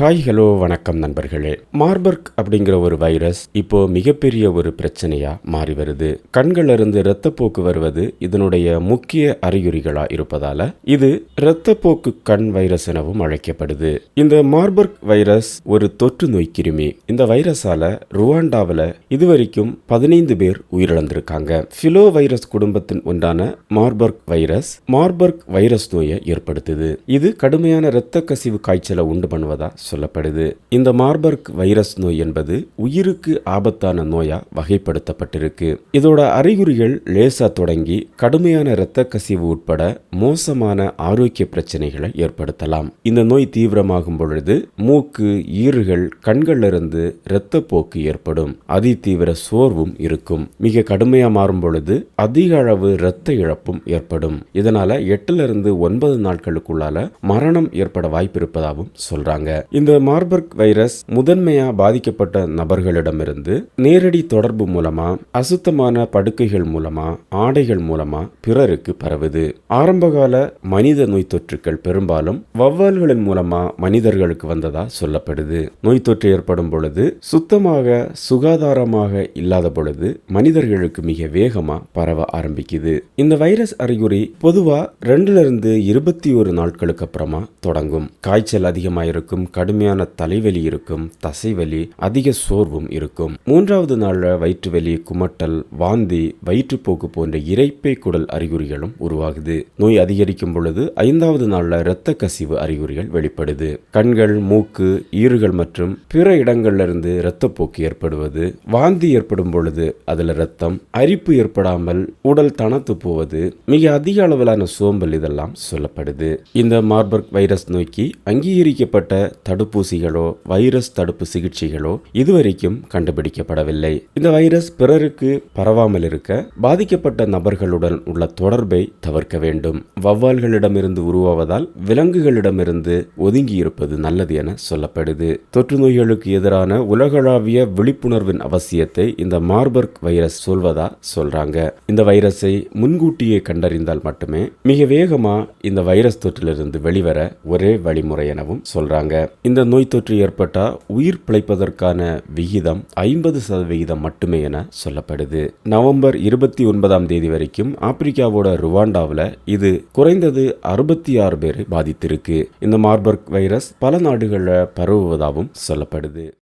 Hi hello வணக்கம் நண்பர்களே. Marburg அப்படிங்கிற ஒரு வைரஸ் இப்போ மிகப்பெரிய ஒரு பிரச்சனையா மாறி வருது. கண்களிலிருந்து இரத்தப்போக்கு வருவது இதனுடைய முக்கிய அறிகுறிகளா இருப்பதால இது இரத்தப்போக்கு கண் வைரஸ் எனவும் அழைக்கப்படுது. இந்த மார்பர்க் வைரஸ் ஒரு தொற்று நோய் கிருமி. இந்த வைரஸால ருவாண்டாவில் இதுவரைக்கும் பதினைந்து பேர் உயிரிழந்திருக்காங்க. ஃபிலோ வைரஸ் குடும்பத்தின் ஒன்றான மார்பர்க் வைரஸ் மார்பர்க் வைரஸ் நோயை ஏற்படுத்துது. இது கடுமையான இரத்த கசிவு காய்ச்சலை உண்டு பண்ணுவதா சொல்லப்படுது. இந்த மார்பர்க் வைரஸ் நோய் என்பது உயிருக்கு ஆபத்தான நோயா வகைப்படுத்தப்பட்டிருக்கு. இதோட அறிகுறிகள் லேசா தொடங்கி கடுமையான இரத்த கசிவு உட்பட மோசமான ஆரோக்கிய பிரச்சனைகளை ஏற்படுத்தலாம். இந்த நோய் தீவிரமாகும் பொழுது மூக்கு ஈறுகள் கண்களிலிருந்து இரத்தப்போக்கு ஏற்படும். அதிதீவிர சோர்வும் இருக்கும். மிக கடுமையா மாறும் பொழுது அதிக அளவு இரத்த இழப்பும் ஏற்படும். இதனால எட்டுல இருந்து ஒன்பது நாட்களுக்குள்ளால மரணம் ஏற்பட வாய்ப்பு இருப்பதாகவும் சொல்றாங்க. இந்த மார்பர்க் வைரஸ் முதன்மையா பாதிக்கப்பட்ட நபர்களிடமிருந்து நேரடி தொடர்பு மூலமா அசுத்தமான படுக்கைகள் மூலமா ஆடைகள் மூலமா பிறருக்கு பரவுது. ஆரம்பகால மனித நோய் தொற்றுக்கள் பெரும்பாலும் வவ்வால்களின் மூலமா மனிதர்களுக்கு வந்ததா சொல்லப்படுது. நோய் தொற்று ஏற்படும் பொழுது சுத்தமாக சுகாதாரமாக இல்லாத பொழுது மனிதர்களுக்கு மிக வேகமா பரவ ஆரம்பிக்குது. இந்த வைரஸ் அறிகுறி பொதுவா ரெண்டுல இருந்து இருபத்தி ஒரு நாட்களுக்கு அப்புறமா தொடங்கும். காய்ச்சல் அதிகமாக இருக்கும் கடுமையான தலைவலி இருக்கும் தசைவலி அதிக சோர்வும் இருக்கும். மூன்றாவது நாளில் வயிற்றுவலி குமட்டல் வாந்தி வயிற்றுப்போக்கு போன்ற இறைப்பை குடல் அறிகுறிகளும் உருவாகுது. நோய் அதிகரிக்கும் பொழுது ஐந்தாவது நாளில் இரத்த கசிவு அறிகுறிகள் வெளிப்படுது. கண்கள் மூக்கு ஈறுகள் மற்றும் பிற இடங்கள்ல இருந்து இரத்தப்போக்கு ஏற்படுவது. வாந்தி ஏற்படும் பொழுது அதுல ரத்தம் அரிப்பு ஏற்படாமல் உடல் தனத்து போவது மிக அதிக அளவிலான சோம்பல் இதெல்லாம் சொல்லப்படுது. இந்த மார்பர்க் வைரஸ் நோய்க்கு அங்கீகரிக்கப்பட்ட தடுப்பூசிகளோ வைரஸ் தடுப்பு சிகிச்சைகளோ இதுவரைக்கும் கண்டுபிடிக்கப்படவில்லை. இந்த வைரஸ் பிறருக்கு பரவாமல் இருக்க பாதிக்கப்பட்ட நபர்களுடன் உள்ள தொடர்பை தவிர்க்க வேண்டும். வவ்வால்களிடமிருந்து உருவாவதால் விலங்குகளிடமிருந்து ஒதுங்கி இருப்பது நல்லது என சொல்லப்படுது. தொற்று நோய்களுக்கு எதிரான உலகளாவிய விழிப்புணர்வின் அவசியத்தை இந்த மார்பர்க் வைரஸ் சொல்வதா சொல்றாங்க. இந்த வைரஸை முன்கூட்டியே கண்டறிந்தால் மட்டுமே மிக வேகமா இந்த வைரஸ் தொற்றிலிருந்து வெளிவர ஒரே வழிமுறை எனவும் சொல்றாங்க. இந்த நோய் தொற்று ஏற்பட்டால் உயிர் பிழைப்பதற்கான விகிதம் ஐம்பது சதவிகிதம் மட்டுமே என சொல்லப்படுது. நவம்பர் இருபத்தி ஒன்பதாம் தேதி வரைக்கும் ஆப்பிரிக்காவோட ருவாண்டாவில் இது குறைந்தது அறுபத்தி ஆறு பேர் பாதித்திருக்கு. இந்த மார்பர்க் வைரஸ் பல நாடுகளில் பரவுவதாகவும் சொல்லப்படுது.